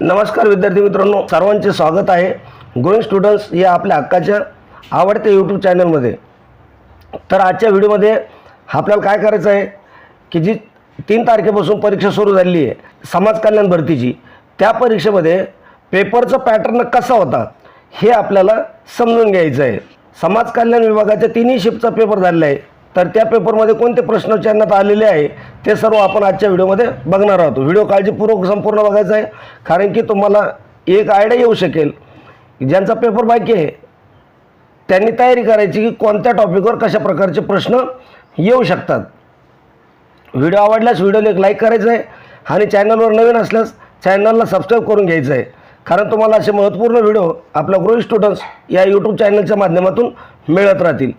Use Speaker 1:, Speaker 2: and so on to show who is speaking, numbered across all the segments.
Speaker 1: नमस्कार विद्यार्थी मित्रांनो सर्वांचे स्वागत आहे. गोइंग स्टुडंट्स या आपल्या हक्काच्या आवडत्या यूट्यूब चॅनलमध्ये तर आजच्या व्हिडिओमध्ये आपल्याला काय करायचं आहे की जी तीन तारखेपासून परीक्षा सुरू झालेली आहे समाज कल्याण भरतीची त्या परीक्षेमध्ये पेपरचं पॅटर्न कसा होता हे आपल्याला समजून घ्यायचं आहे. समाज कल्याण विभागाच्या तिन्ही शिफ्टचा पेपर झालेला आहे. तर त्या पेपरमध्ये कोणते प्रश्न विचारण्यात आलेले आहे ते सर्व आपण आजच्या व्हिडिओमध्ये बघणार आहोत. व्हिडिओ काळजीपूर्वक संपूर्ण बघायचा आहे कारण की तुम्हाला एक आयडिया येऊ शकेल. ज्यांचा पेपर बाकी आहे त्यांनी तयारी करायची की कोणत्या टॉपिकवर कशा प्रकारचे प्रश्न येऊ शकतात. व्हिडिओ आवडल्यास व्हिडिओला एक लाईक करायचं आहे आणि चॅनलवर नवीन असल्यास चॅनलला सबस्क्राईब करून घ्यायचं आहे. कारण तुम्हाला असे महत्त्वपूर्ण व्हिडिओ आपल्या ग्रोई स्टुडंट्स या यूट्यूब चॅनलच्या माध्यमातून मिळत राहतील.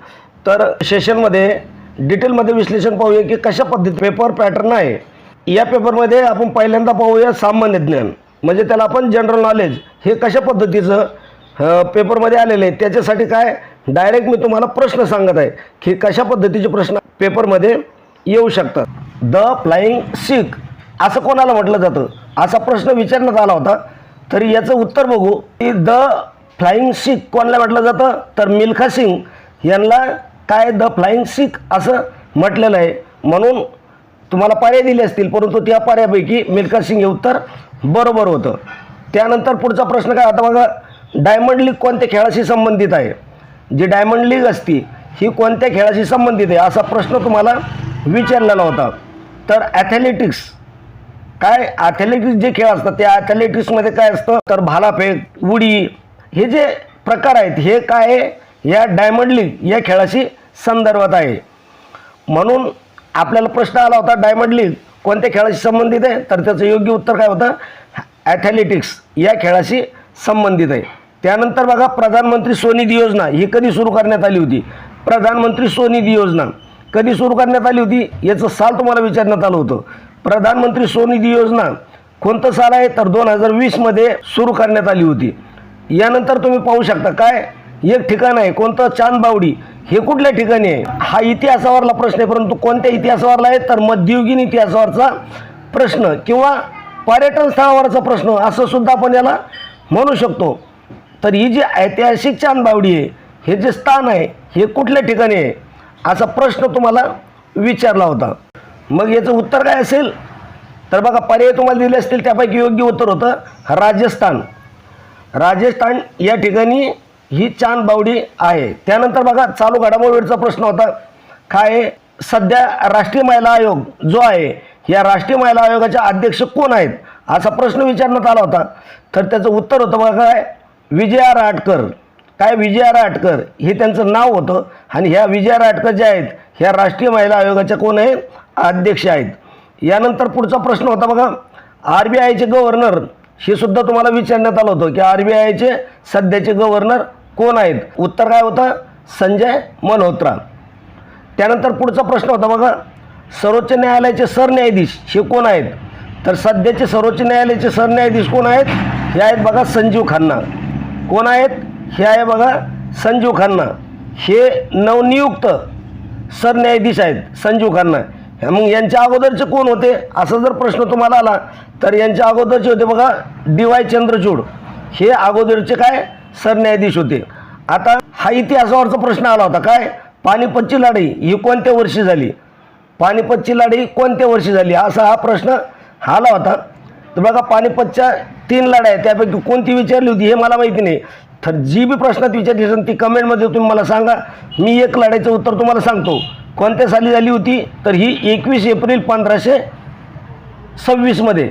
Speaker 1: तर सेशनमध्ये डिटेलमध्ये विश्लेषण पाहूया की कशा पद्धती पेपर पॅटर्न आहे या पेपरमध्ये आपण पहिल्यांदा पाहूया सामान्य ज्ञान. म्हणजे त्याला आपण जनरल नॉलेज हे कशा पद्धतीचं पेपरमध्ये आलेलं आहे त्याच्यासाठी काय? डायरेक्ट मी तुम्हाला प्रश्न सांगत आहे की कशा पद्धतीचे प्रश्न पेपरमध्ये येऊ शकतात. द फ्लाइंग सिख असं कोणाला म्हटलं जातं? असा प्रश्न विचारण्यात आला होता. तरी याचं उत्तर बघू. की द फ्लाइंग सिख कोणाला म्हटलं जातं? तर मिल्खा सिंग यांना काय द फ्लाइंग सिख असं म्हटलेलं आहे. म्हणून तुम्हाला पर्याय दिले असतील परंतु त्या पर्यायापैकी मिल्खा सिंग हे उत्तर बरोबर होतं. त्यानंतर पुढचा प्रश्न काय? आता बघा डायमंड लीग कोणत्या खेळाशी संबंधित आहे? जी डायमंड लीग असती ही कोणत्या खेळाशी संबंधित आहे? असा प्रश्न तुम्हाला विचारलेला होता. तर ॲथलेटिक्स काय ॲथलेटिक्स जे खेळ असतात त्या ॲथलेटिक्समध्ये काय असतं? तर भालाफेक उडी हे जे प्रकार आहेत हे काय आहे? या डायमंड लीग या खेळाशी संदर्भात आहे. म्हणून आपल्याला प्रश्न आला होता डायमंड लीग कोणत्या खेळाशी संबंधित आहे? तर त्याचं योग्य उत्तर काय होतं? ॲथलेटिक्स या खेळाशी संबंधित आहे. त्यानंतर बघा प्रधानमंत्री स्वनिधी योजना ही कधी सुरू करण्यात आली होती? प्रधानमंत्री स्वनिधी योजना कधी सुरू करण्यात आली होती? याचं साल तुम्हाला विचारण्यात आलं होतं. प्रधानमंत्री स्वनिधी योजना कोणतं साल आहे? तर दोन हजार वीसमध्ये सुरू करण्यात आली होती. यानंतर तुम्ही पाहू शकता काय? एक ठिकाण आहे कोणतं? चांदबावडी. हे कुठल्या ठिकाणी आहे? हा इतिहासावरला प्रश्न आहे परंतु कोणत्या इतिहासावरला आहे? तर मध्ययुगीन इतिहासावरचा प्रश्न किंवा पर्यटन स्थळावरचा प्रश्न असं सुद्धा आपण याला म्हणू शकतो. तर ही जी ऐतिहासिक चांदबावडी आहे हे जे स्थान आहे हे कुठल्या ठिकाणी आहे? असा प्रश्न तुम्हाला विचारला होता. मग याचं उत्तर काय असेल? तर बघा पर्याय तुम्हाला दिले असतील त्यापैकी योग्य उत्तर होतं राजस्थान. राजस्थान या ठिकाणी ही चांदबावडी आहे. त्यानंतर बघा चालू घडामोडीचा प्रश्न होता काय आहे? सध्या राष्ट्रीय महिला आयोग जो आहे या राष्ट्रीय महिला आयोगाच्या अध्यक्ष कोण आहेत? असा प्रश्न विचारण्यात आला होता. तर त्याचं उत्तर होतं बघा काय? विजया राटकर. काय विजया राटकर? हे त्यांचं नाव होतं. आणि ह्या विजया राटकर ज्या आहेत ह्या राष्ट्रीय महिला आयोगाच्या कोण आहेत अध्यक्ष आहेत. यानंतर पुढचा प्रश्न होता बघा. आर बी आयचे गव्हर्नर हे सुद्धा तुम्हाला विचारण्यात आलं होतं की आर बी आयचे सध्याचे गव्हर्नर कोण आहेत? उत्तर काय होतं? संजय मल्होत्रा. त्यानंतर पुढचा प्रश्न होता बघा. सर्वोच्च न्यायालयाचे सरन्यायाधीश हे कोण आहेत? तर सध्याचे सर्वोच्च न्यायालयाचे सरन्यायाधीश कोण आहेत? हे आहेत बघा संजीव खन्ना. कोण आहेत? हे आहे बघा संजीव खन्ना. हे नवनियुक्त सरन्यायाधीश आहेत संजीव खन्ना. मग यांच्या अगोदरचे कोण होते? असा जर प्रश्न तुम्हाला आला तर यांच्या अगोदरचे होते बघा डी वाय चंद्रचूड. हे अगोदरचे काय? सरन्यायाधीश होते. आता हा इतिहासावरचा प्रश्न आला होता काय? पानिपतची लढाई ही कोणत्या वर्षी झाली? पानिपतची लढाई कोणत्या वर्षी झाली? असा हा प्रश्न आला होता. तर बघा पानिपतच्या तीन लढाई त्यापैकी कोणती विचारली होती हे मला माहिती नाही. तर जी बी प्रश्नात विचारली असेल ती कमेंटमध्ये तुम्ही मला सांगा. मी एक लढाईचं उत्तर तुम्हाला सांगतो. कोणत्या साली झाली होती? तर ही एकवीस एप्रिल पंधराशे सव्वीसमध्ये.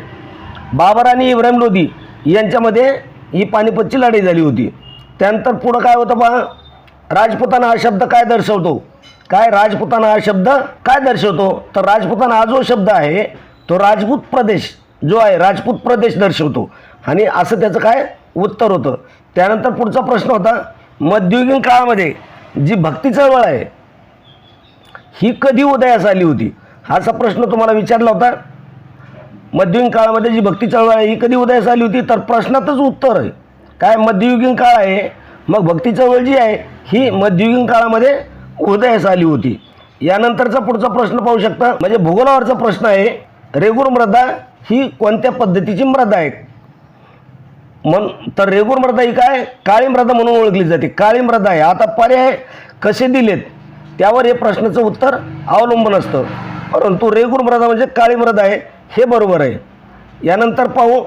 Speaker 1: बाबर आणि इब्राहिम लोधी यांच्यामध्ये ही पानिपतची लढाई झाली होती. त्यानंतर पुढं काय होतं पहा राजपुताना हा शब्द काय दर्शवतो? काय राजपुताना हा शब्द काय दर्शवतो? तर राजपुताना हा जो शब्द आहे तो राजपूत प्रदेश जो आहे राजपूत प्रदेश दर्शवतो. आणि असं त्याचं काय उत्तर होतं? त्यानंतर पुढचा प्रश्न होता मध्ययुगीन काळामध्ये जी भक्ती चळवळ आहे ही कधी उदयास आली होती? असा प्रश्न तुम्हाला विचारला होता. मध्ययुगीन काळामध्ये जी भक्ती चळवळ आहे ही कधी उदयास आली होती? तर प्रश्नातच उत्तर आहे. काय मध्ययुगीन काळ आहे मग भक्ती चळवळ जी आहे ही मध्ययुगीन काळामध्ये उदयास आली होती. यानंतरचा पुढचा प्रश्न पाहू शकता. म्हणजे भूगोलावरचा प्रश्न आहे रेगूर मृदा ही कोणत्या पद्धतीची मृदा आहे? मन तर रेगूर मृदा ही काय? काळी मृदा म्हणून ओळखली जाते. काळी मृदा आहे. आता पर्याय कसे दिलेत? त्यावर हे प्रश्नाचं उत्तर अवलंबून असतं. परंतु रेगूर मृदा म्हणजे काळी मृदा आहे. हे बरोबर आहे. यानंतर पाहू.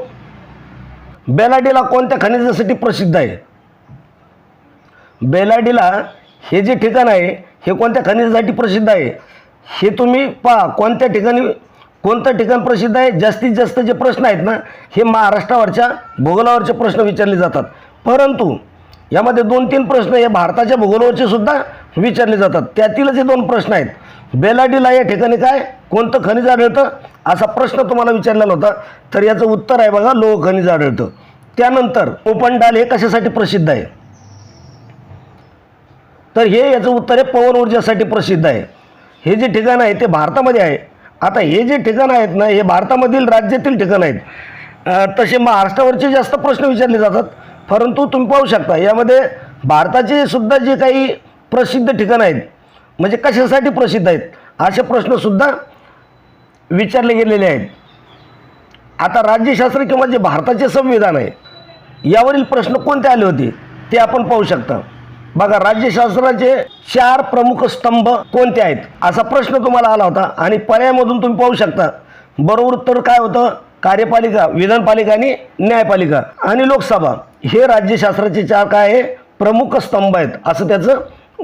Speaker 1: बेलाडीला कोणत्या खनिजासाठी प्रसिद्ध आहे? बेलाडीला हे जे ठिकाण आहे हे कोणत्या खनिजासाठी प्रसिद्ध आहे? हे तुम्ही पहा. कोणत्या ठिकाणी कोणतं ठिकाण प्रसिद्ध आहे? जास्तीत जास्त जे प्रश्न आहेत ना हे महाराष्ट्रावरच्या भूगोलावरचे प्रश्न विचारले जातात. परंतु यामध्ये दोन तीन प्रश्न हे भारताच्या भूगोलावरचे सुद्धा विचारले जातात. त्यातीलच हे दोन प्रश्न आहेत बेलाडीला या ठिकाणी काय? कोणतं खनिज आढळतं? असा प्रश्न तुम्हाला विचारलेला होता. तर याचं उत्तर आहे बघा लोह खनिज आढळतं. त्यानंतर ओपनडाल हे कशासाठी प्रसिद्ध आहे? तर हे याचं उत्तर आहे पवन ऊर्जासाठी प्रसिद्ध आहे. हे जे ठिकाण आहे ते भारतामध्ये आहे. आता हे जे ठिकाण आहेत ना हे भारतामधील राज्यातील ठिकाण आहेत. तसे महाराष्ट्रावरचे जास्त प्रश्न विचारले जातात. परंतु तुम्ही पाहू शकता यामध्ये भारताचे सुद्धा जे काही प्रसिद्ध ठिकाणं आहेत म्हणजे कशासाठी प्रसिद्ध आहेत? असे प्रश्नसुद्धा विचारले गेलेले आहेत. आता राज्यशास्त्र किंवा जे भारताचे संविधान आहे यावरील प्रश्न कोणते आले होते? ते आपण पाहू शकता. बघा राज्यशास्त्राचे चार प्रमुख स्तंभ कोणते आहेत? असा प्रश्न तुम्हाला आला होता आणि पर्यायामधून तुम्ही पाहू शकता. बरोबर उत्तर काय होतं? कार्यपालिका विधानपालिका आणि न्यायपालिका आणि लोकसभा. हे राज्यशास्त्राचे चार काय आहे? प्रमुख स्तंभ आहेत असं त्याचं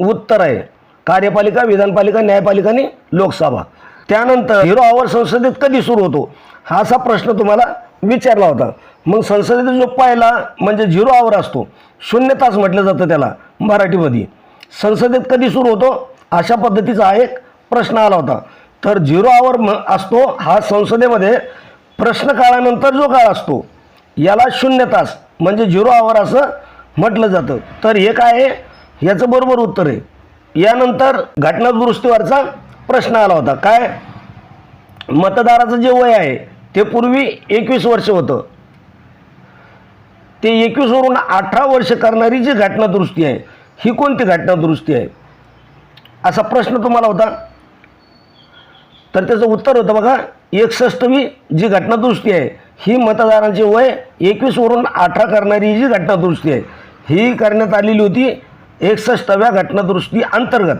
Speaker 1: उत्तर आहे. कार्यपालिका विधानपालिका न्यायपालिका आणि लोकसभा. त्यानंतर हिरो आवर संसदेत कधी सुरू होतो? हा असा प्रश्न तुम्हाला विचारला होता. मग संसदेत जो पहिला म्हणजे झिरो आवर असतो शून्य तास म्हटलं जातं त्याला मराठीमध्ये. संसदेत कधी सुरू होतो? अशा पद्धतीचा एक प्रश्न आला होता. तर झिरो आवर म असतो हा संसदेमध्ये प्रश्न काळानंतर जो काळ असतो याला शून्य तास म्हणजे झिरो आवर असं म्हटलं जातं. तर हे काय आहे? याचं बरोबर उत्तर आहे. यानंतर घटना दुरुस्तीवरचा प्रश्न आला होता. काय? मतदाराचं जे वय आहे ते पूर्वी एकवीस वर्ष होतं. ते एकवीसवरून अठरा वर्ष करणारी जी घटना दुरुस्ती आहे ही कोणती घटना दुरुस्ती आहे? असा प्रश्न तुम्हाला होता. तर त्याचं उत्तर होतं बघा एकसष्टवी जी घटना दुरुस्ती आहे ही मतदारांचे वय एकवीसवरून अठरा करणारी जी घटना दुरुस्ती आहे ही करण्यात आलेली होती एकसष्टव्या घटनादृष्टी अंतर्गत.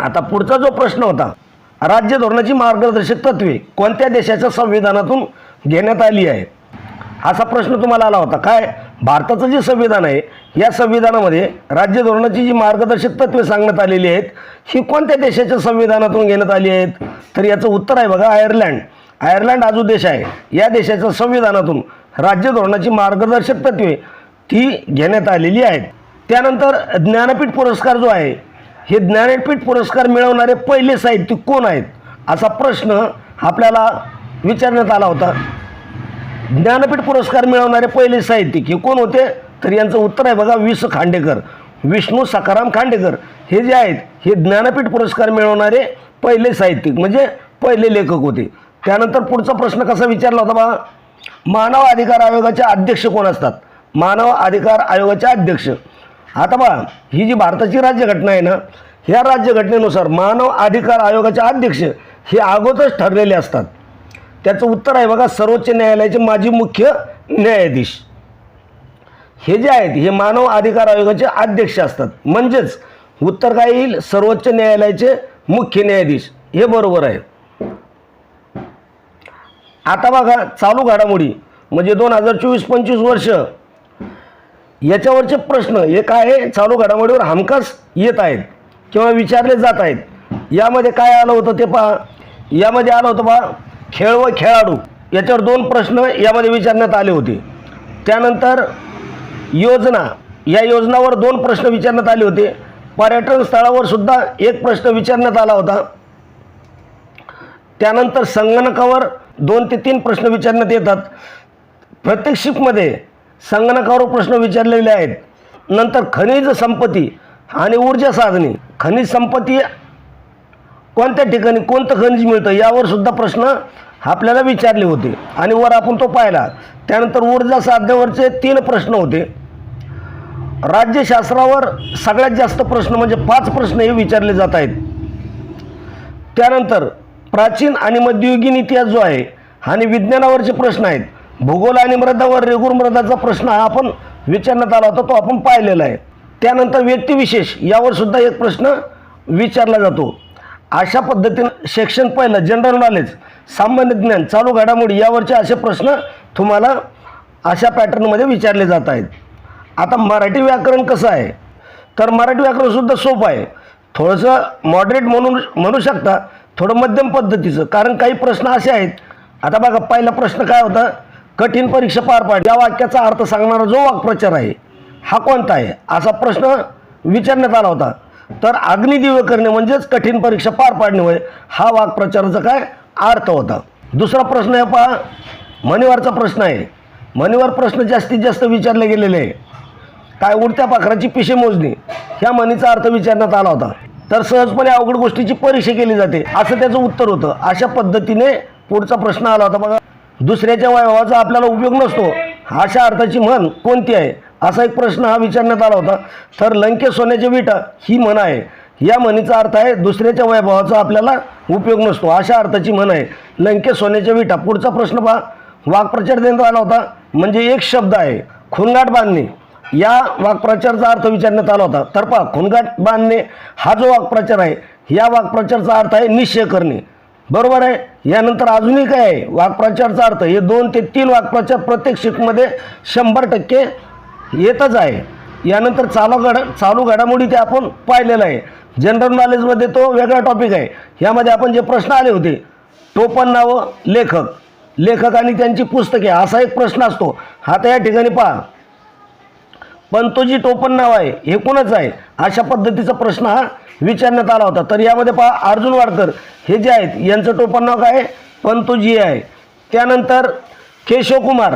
Speaker 1: आता पुढचा जो प्रश्न होता राज्य धोरणाची मार्गदर्शक तत्वे कोणत्या देशाच्या संविधानातून घेण्यात आली आहे असा प्रश्न तुम्हाला आला होता. काय? भारताचं जे संविधान आहे या संविधानामध्ये राज्य धोरणाची जी मार्गदर्शक तत्वे सांगण्यात आलेली आहेत ही कोणत्या देशाच्या संविधानातून घेण्यात आली आहेत? तर याचं उत्तर आहे बघा आयर्लंड. आयर्लंड हा जो देश आहे या देशाच्या संविधानातून राज्य धोरणाची मार्गदर्शक तत्वे ती घेण्यात आलेली आहेत. त्यानंतर ज्ञानपीठ पुरस्कार जो आहे हे ज्ञानपीठ पुरस्कार मिळवणारे पहिले साहित्यिक कोण आहेत? असा प्रश्न आपल्याला विचारण्यात आला होता. ज्ञानपीठ पुरस्कार मिळवणारे पहिले साहित्यिक हे कोण होते? तर यांचं उत्तर आहे बघा विस खांडेकर. विष्णू सकाराम खांडेकर. हे जे आहेत हे ज्ञानपीठ पुरस्कार मिळवणारे पहिले साहित्यिक म्हणजे पहिले लेखक होते. त्यानंतर पुढचा प्रश्न कसा विचारला होता बघा मानव अधिकार आयोगाचे अध्यक्ष कोण असतात? मानव अधिकार आयोगाचे अध्यक्ष. आता बघा ही जी भारताची राज्यघटना आहे ना ह्या राज्यघटनेनुसार मानव अधिकार आयोगाचे अध्यक्ष हे अगोदरच ठरलेले असतात. त्याचं उत्तर आहे बघा सर्वोच्च न्यायालयाचे माजी मुख्य न्यायाधीश. हे जे आहेत हे मानव अधिकार आयोगाचे अध्यक्ष असतात. म्हणजेच उत्तर काय येईल? सर्वोच्च न्यायालयाचे मुख्य न्यायाधीश. हे बरोबर आहे. आता बघा चालू घडामोडी म्हणजे दोन हजार चोवीस पंचवीस वर्ष याच्यावरचे प्रश्न हे काय आहे? चालू घडामोडीवर हमखास येत आहेत किंवा विचारले जात आहेत. यामध्ये काय आलं होतं ते पहा. यामध्ये आलं होतं पहा खेळ व खेळाडू. याच्यावर दोन प्रश्न यामध्ये विचारण्यात आले होते. त्यानंतर योजना. या योजनावर दोन प्रश्न विचारण्यात आले होते. पर्यटन स्थळावर सुद्धा एक प्रश्न विचारण्यात आला होता. त्यानंतर संगणकावर दोन ते तीन प्रश्न विचारण्यात येतात. प्रत्येक शिफ्टमध्ये संगणकावर प्रश्न विचारलेले आहेत. नंतर खनिज संपत्ती आणि ऊर्जा साधने. खनिज संपत्ती कोणत्या ठिकाणी कोणतं खनिज मिळतं यावर सुद्धा प्रश्न आपल्याला विचारले होते. आणि वर आपण तो पाहिला. त्यानंतर ऊर्जा साधनेवरचे तीन प्रश्न होते. राज्यशास्त्रावर सगळ्यात जास्त प्रश्न म्हणजे पाच प्रश्न हे विचारले जात आहेत. त्यानंतर प्राचीन आणि मध्ययुगीन इतिहास जो आहे आणि विज्ञानावरचे प्रश्न आहेत. भूगोल आणि मृदावर रेगूर मृदाचा प्रश्न हा आपण विचारण्यात आला होता तो आपण पाहिलेला आहे. त्यानंतर व्यक्तिविशेष यावर सुद्धा एक प्रश्न विचारला जातो. अशा पद्धतीनं सेक्शन पहिलं जनरल नॉलेज सामान्य ज्ञान चालू घडामोडी यावरचे असे प्रश्न तुम्हाला अशा पॅटर्नमध्ये विचारले जात आहेत. आता मराठी व्याकरण कसं आहे? तर मराठी व्याकरणसुद्धा सोपं आहे. थोडंसं मॉडरेट म्हणून म्हणू शकता थोडं मध्यम पद्धतीचं कारण काही प्रश्न असे आहेत. आता बघा पहिला प्रश्न काय होता? कठीण परीक्षा पार पाड या वाक्याचा अर्थ सांगणारा जो वाक्प्रचार आहे हा कोणता आहे? असा प्रश्न विचारण्यात आला होता. तर अग्निदिव्य करणे म्हणजेच कठीण परीक्षा पार पाडणे होय हा वाक्प्रचाराचा काय अर्थ होता? दुसरा प्रश्न आहे पहा. मणिवारचा प्रश्न आहे. मणिवार प्रश्न जास्तीत जास्त विचारले गेलेले आहे. काय उडत्या पाखराची पिशे मोजणी? ह्या म्हणीचा अर्थ विचारण्यात आला होता. तर सहजपणे अवघड गोष्टीची परीक्षा केली जाते असं त्याचं उत्तर होतं. अशा पद्धतीने पुढचा प्रश्न आला होता बघा. दुसऱ्याच्या वैभवाचा आपल्याला उपयोग नसतो. अशा अर्थाची म्हण कोणती आहे? असा एक प्रश्न हा विचारण्यात आला होता. तर लंके सोन्याची विटा ही म्हण आहे. या म्हणीचा अर्थ आहे दुसऱ्याच्या वैभवाचा आपल्याला उपयोग नसतो. अशा अर्थाची म्हण आहे. लंके सोन्याच्या विटा. पुढचा प्रश्न पहा. वाक्प्रचार देण्यात आला होता. म्हणजे एक शब्द आहे खुनगाट बांधणे. या वाक्प्रचारचा अर्थ विचारण्यात आला होता. तर पहा खुनगाट बांधणे हा जो वाक्प्रचार आहे या वाक्प्रचारचा अर्थ आहे निश्चय करणे. बरोबर आहे. यानंतर अजूनही काय आहे? वाक्प्रचारचा अर्थ. हे दोन ते तीन वाक्प्रचार प्रत्येक शिकमध्ये शंभर टक्के येतच आहे. यानंतर चालू घड चालू घडामोडी ते आपण पाहिलेलं आहे. जनरल नॉलेजमध्ये तो वेगळा टॉपिक आहे. यामध्ये आपण जे प्रश्न आले होते टोपण नावं लेखक. लेखक आणि त्यांची पुस्तके असा एक प्रश्न असतो. आता या ठिकाणी पहा. पण तो जी टोपण नाव आहे हे कोणाचं आहे? अशा पद्धतीचा प्रश्न हा विचारण्यात आला होता. तर यामध्ये पहा अर्जुन वाडकर हे जे आहेत यांचं टोपण नाव काय आहे? पंतोजी आहे. त्यानंतर केशवकुमार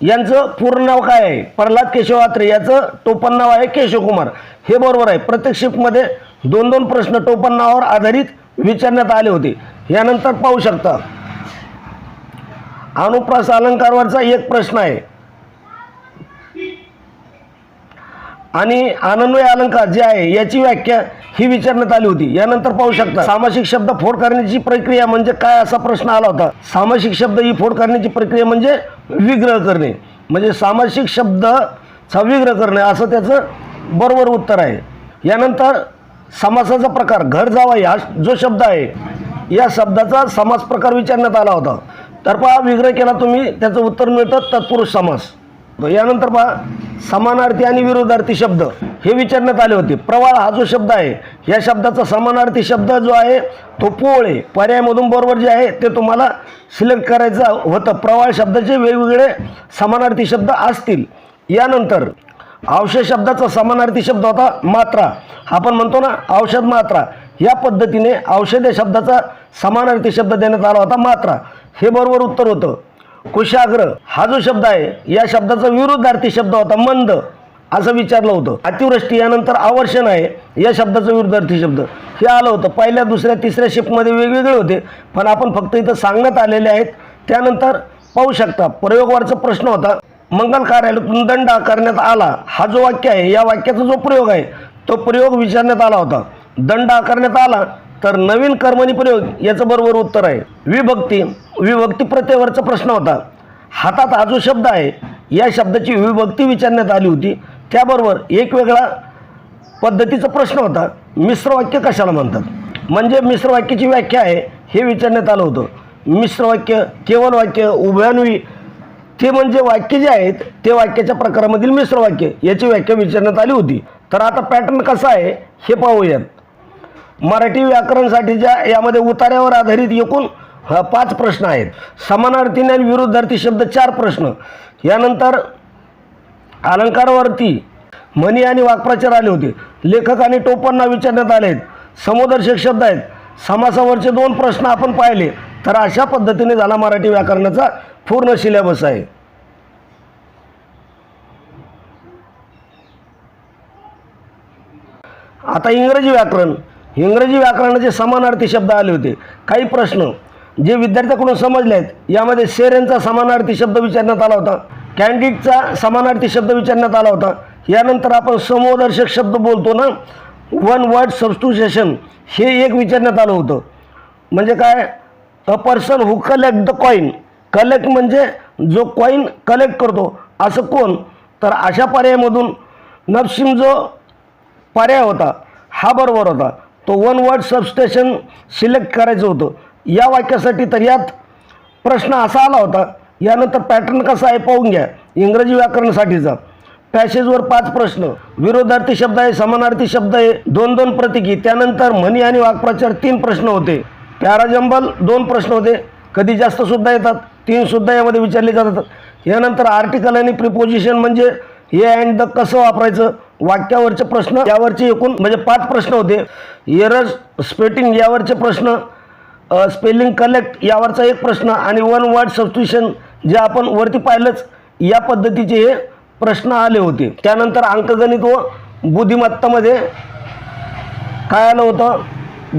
Speaker 1: यांचं पूर्ण नाव काय आहे? प्रल्हाद केशव आत्रे याचं टोपण नाव आहे केशवकुमार हे बरोबर आहे. प्रत्येक शिफ्टमध्ये दोन दोन प्रश्न टोपण नावावर आधारित विचारण्यात आले होते. यानंतर पाहू शकता. अनुप्रास अलंकारवरचा एक प्रश्न आहे. आणि आनन्वय अलंकार जे आहे याची व्याख्या ही विचारण्यात आली होती. यानंतर पाहू शकता सामासिक शब्द फोड करण्याची प्रक्रिया म्हणजे काय असा प्रश्न आला होता. सामासिक शब्द ही फोड करण्याची प्रक्रिया म्हणजे विग्रह करणे. म्हणजे सामासिक शब्दचा विग्रह करणे असं त्याचं बरोबर उत्तर आहे. यानंतर समासाचा प्रकार घर जावाई हा जो शब्द आहे या शब्दाचा समास प्रकार विचारण्यात आला होता. तर पहा विग्रह केला तुम्ही त्याचं उत्तर मिळतं तत्पुरुष समास. यानंतर पहा समानार्थी आणि विरोधार्थी शब्द. हे विचारण्यात आले होते. प्रवाळ हा जो शब्द आहे या शब्दाचा समानार्थी शब्द जो आहे तो पोळे पर्यायमधून बरोबर जे आहे ते तुम्हाला सिलेक्ट करायचं होतं. प्रवाळ शब्दाचे वेगवेगळे समानार्थी शब्द असतील. यानंतर औषध शब्दाचा समानार्थी शब्द होता मात्रा. आपण म्हणतो ना औषध मात्रा. या पद्धतीने औषध या शब्दाचा समानार्थी शब्द देण्यात आला होता मात्रा. हे बरोबर उत्तर होतं. कुशाग्र. हा जो शब्द आहे या शब्दाचा विरुद्धार्थी शब्द होता मंद असं विचारलं होतं. अतिवृष्टी यानंतर आवर्षण आहे या शब्दाचा विरुद्धार्थी शब्द. हे आलं होतं. पहिल्या दुसऱ्या तिसऱ्या शिफ्टमध्ये वेगवेगळे होते पण आपण फक्त इथं सांगण्यात आलेले आहेत. त्यानंतर पाहू शकता प्रयोगवारचा प्रश्न होता. मंगल कार्यालयातून दंड आकारण्यात आला. हा जो वाक्य आहे या वाक्याचा जो प्रयोग आहे तो प्रयोग विचारण्यात आला होता. दंड आकारण्यात आला तर नवीन कर्मनिप्रयोग याचं बरोबर उत्तर आहे. विभक्ती विभक्ती प्रत्ययावरचा प्रश्न होता. हातात हा जो शब्द आहे या शब्दाची विभक्ती विचारण्यात आली होती. त्याबरोबर एक वेगळा पद्धतीचा प्रश्न होता. मिश्र वाक्य कशाला म्हणतात? म्हणजे मिश्र वाक्याची व्याख्या आहे हे विचारण्यात आलं होतं. मिश्र वाक्य केवळ वाक्य उभयान्वी ते म्हणजे वाक्य जे आहेत ते वाक्याच्या प्रकारामधील मिश्र वाक्य याची व्याख्या विचारण्यात आली होती. तर आता पॅटर्न कसा आहे हे पाहूयात. मराठी व्याकरणसाठीच्या यामध्ये उतार्यावर आधारित एकूण पाच प्रश्न आहेत. समानार्थीने आणि विरुद्धार्थी शब्द चार प्रश्न. यानंतर अलंकारावरती म्हणी आणि वाक्प्रचार आले होते. लेखक आणि टोपांना विचारण्यात आले आहेत. समुदर्शक शब्द आहेत. समासावरचे दोन प्रश्न आपण पाहिले तर अशा पद्धतीने झाला मराठी व्याकरणाचा पूर्ण सिलेबस आहे. आता इंग्रजी व्याकरण. इंग्रजी व्याकरणाचे समानार्थी शब्द आले होते. काही प्रश्न. जे विद्यार्थ्याकडून समजले आहेत यामध्ये सेरेनचा समानार्थी शब्द विचारण्यात आला होता. कॅन्डिडचा समानार्थी शब्द विचारण्यात आला होता. यानंतर आपण समोदर्शक शब्द बोलतो ना? वन वर्ड सबस्टिट्युशन हे एक विचारण्यात आलं होतं. म्हणजे काय? A person who collect the coin collect म्हणजे जो कॉईन कलेक्ट करतो. असं कोण? तर अशा पर्यायामधून नरसिंह जो पर्याय होता हा बरोबर होता. तो वन वर्ड सबस्टेशन सिलेक्ट करायचं होतं. या वाक्यासाठी तर यात प्रश्न असा आला होता यानंतर पॅटर्न कसा आहे पाहून घ्या इंग्रजी व्याकरणासाठीचा. पॅसेजवर पाच प्रश्न विरोधार्थी शब्द आहे समानार्थी शब्द आहे दोन दोन प्रतिकी त्यानंतर म्हणी आणि वाक्प्रचार तीन प्रश्न होते. पॅराजंबल दोन प्रश्न होते कधी जास्त सुद्धा येतात तीन सुद्धा यामध्ये विचारले जातात. यानंतर आर्टिकल आणि प्रिपोजिशन म्हणजे हे अँड द कसं वापरायचं? वाक्यावरचे प्रश्न यावरचे एकूण म्हणजे पाच प्रश्न होते. एरज स्पेटिंग यावरचे प्रश्न स्पेलिंग कलेक्ट यावरचा एक प्रश्न आणि वन वर्ड सबस्टिट्यूशन जे आपण वरती पाहिलंच या पद्धतीचे हे प्रश्न आले होते. त्यानंतर अंकगणित व बुद्धिमत्तामध्ये काय आलं होतं?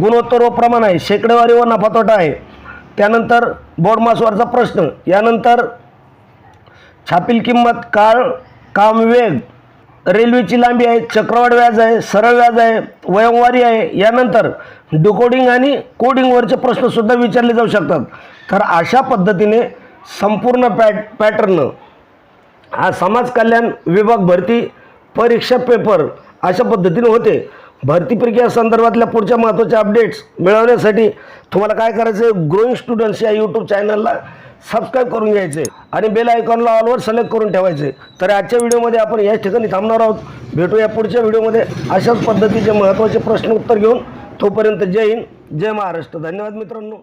Speaker 1: गुणोत्तर व प्रमाण आहे. शेकडेवारी व नफातोटा आहे. त्यानंतर बोर्डमासवरचा प्रश्न. यानंतर छापील किंमत काळ काम वेग रेल्वेची लांबी आहे चक्रवाढ व्याज आहे सरळ व्याज आहे वयंवारी आहे. यानंतर डिकोडिंग आणि कोडिंगवरचे प्रश्नसुद्धा विचारले जाऊ शकतात. तर अशा पद्धतीने संपूर्ण पॅट पॅटर्न हा समाज कल्याण विभाग भरती परीक्षा पेपर अशा पद्धतीने होते. भरती प्रक्रिया संदर्भातल्या पुढच्या महत्त्वाच्या अपडेट्स मिळवण्यासाठी तुम्हाला काय करायचं आहे ग्रोईंग स्टुडंट्स या यूट्यूब चॅनलला सबस्क्राईब करून घ्यायचे आणि बेल आयकॉनला ऑलवर सिलेक्ट करून ठेवायचे. तर आजच्या व्हिडिओमध्ये आपण याच ठिकाणी थांबणार आहोत. भेटूया पुढच्या व्हिडिओमध्ये. अशाच पद्धतीचे महत्त्वाचे प्रश्न उत्तर घेऊन तोपर्यंत जय हिंद जय महाराष्ट्र. धन्यवाद मित्रांनो.